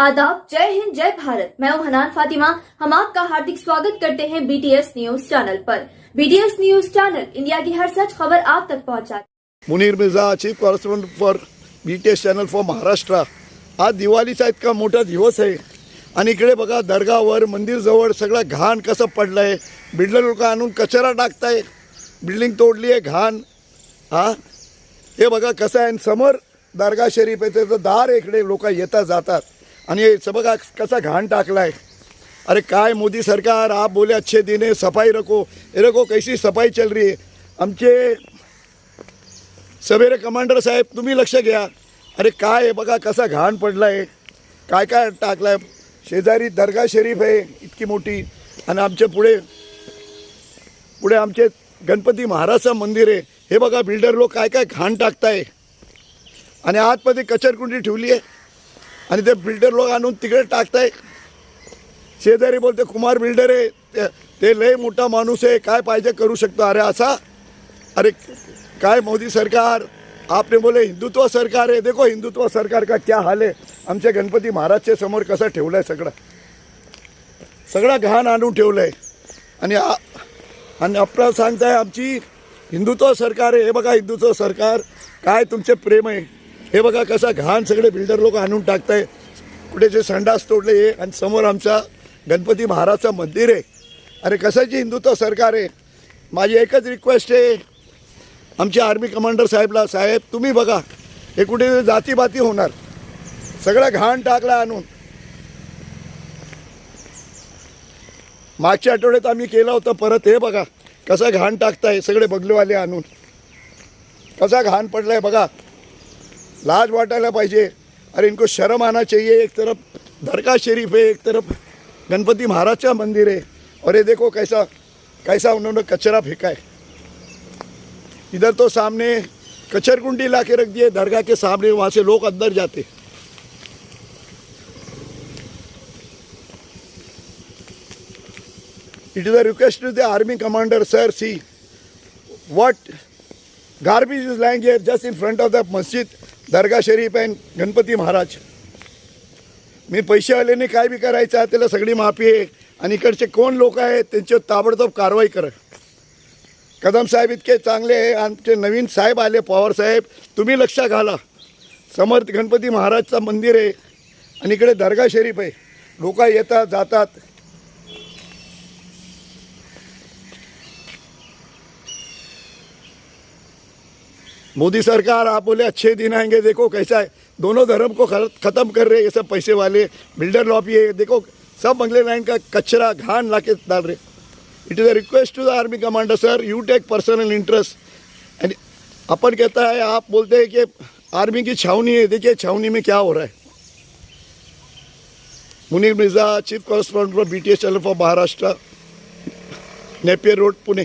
आदाब जय हिंद जय भारत। मैं हूं हनान फातिमा। हम आपका हार्दिक स्वागत करते हैं बीटीएस न्यूज चैनल पर। बीटीएस न्यूज चैनल इंडिया की हर सच खबर आप तक पहुंचाता Munir Mirza chief correspond for B T S channel for Maharashtra आज दिवाळीचा इतका मोठा दिवस आहे। आणि इकडे बघा दर्गावर मंदिरजवळ सगळं घाण कसं पडलं आहे बिल्डर लोक आणून कचरा टाकताय. बिल्डिंग तोडली आहे घाण. हा? हे बघा कसं आहे. आणि समोर दर्गा शरीफ आहे त्याचं दार इकडे लोक येता जातात. आणि सब बघा कसा घाण टाकला आहे अरे काय मोदी सरकार आप बोले अच्छे दिन है सफाई रखो. ये रखो कैसी सफाई चल रही है. आमचे सवेरे कमांडर साहेब तुम्ही लक्ष घ्या. अरे काय आहे बघा कसा घाण पडला आहे काय काय टाकलं आहे शेजारी दर्गा शरीफ आहे इतकी मोठी. आणि आमच्या पुढे पुढे आमचे गणपती महाराजचं मंदिर आहे. हे बघा बिल्डर लोक काय काय घाण टाकताय. आणि आतमध्ये कचरकुंडी ठेवली आहे. आणि ते बिल्डर लोक आणून तिकडे टाकताय. शेजारी बोलते कुमार बिल्डर आहे ते- ते लय मोठा माणूस आहे काय पाहिजे करू शकतो? अरे असा अरे काय मोदी सरकार? आपने बोले हिंदुत्व सरकार आहे. देखो हिंदुत्व सरकार का क्या हाल आहे आमच्या गणपती महाराजच्या समोर कसं ठेवलं आहे सगळं? सगळं घाण आणून ठेवलं आहे आणि आ- आणि आपलं सांगताय आमची हिंदुत्व सरकार आहे. हे बघा हिंदुत्व सरकार काय तुमचे प्रेम आहे. हे बघा कसा घाण सगळे बिल्डर लोक आणून टाकताय. कुठेचे संडास तोडले हे आणि समोर आमचा गणपती महाराजचं मंदिर आहे. अरे कशाची हिंदुत्व सरकार आहे? माझी एकच रिक्वेस्ट आहे. आमच्या आर्मी कमांडर साहेबला साहेब तुम्ही बघा हे कुठे जातीबाती होणार? सगळं घाण टाकला आणून. मागच्या आठवड्यात आम्ही केलं होतं परत हे बघा कसा घाण टाकताय सगळे बगलेवाले आणून. कसा घाण पडलाय बघा. लाज वाटायला पाहिजे. अरे इनको शर्म आना चाहिए. एक तरफ़ दरगाह शरीफ है एक तरफ़ गणपति महाराज का मंदिर है और ये देखो कैसा कैसा उन्होंने कचरा फेंका है. इधर तो सामने कचर कुंडी ला रख दिए दरगाह के सामने वहाँ से लोग अंदर जाते. Is a request to the army commander, sir, see what garbage is lying here just in front of the masjid, दर्गा शरीफ आहे गणपती महाराज. मी पैसेवाल्याने काय बी करायचं आहे त्याला सगळी माफी आहे. आणि इकडचे कोण लोक आहेत त्यांच्यावर ताबडतोब कारवाई करा. कदम साहेब इतके चांगले आहे आमचे नवीन साहेब आले पवार साहेब. तुम्ही लक्ष घाला. समर्थ गणपती महाराजचं मंदिर आहे आणि इकडे दर्गा शरीफ आहे. लोक येतात जातात. मोदी सरकार, आप बोले, अच्छे दिन आएँगे, देखो कैसा है। दोनों धर्म को खत्म कर रहे ये सब पैसे वाले, बिल्डर लॉबी है, देखो, सब बंगले लाइन का कचरा, घान ला के डाल रहे। It is a request to the army commander sir you take personal interest and अपन कहता है, आप बोलते हैं कि आर्मी की छावनी है, देखिए छावनी में क्या हो रहा है। Munir Mirza chief correspondent for B T S channel for Maharashtra Napier road Pune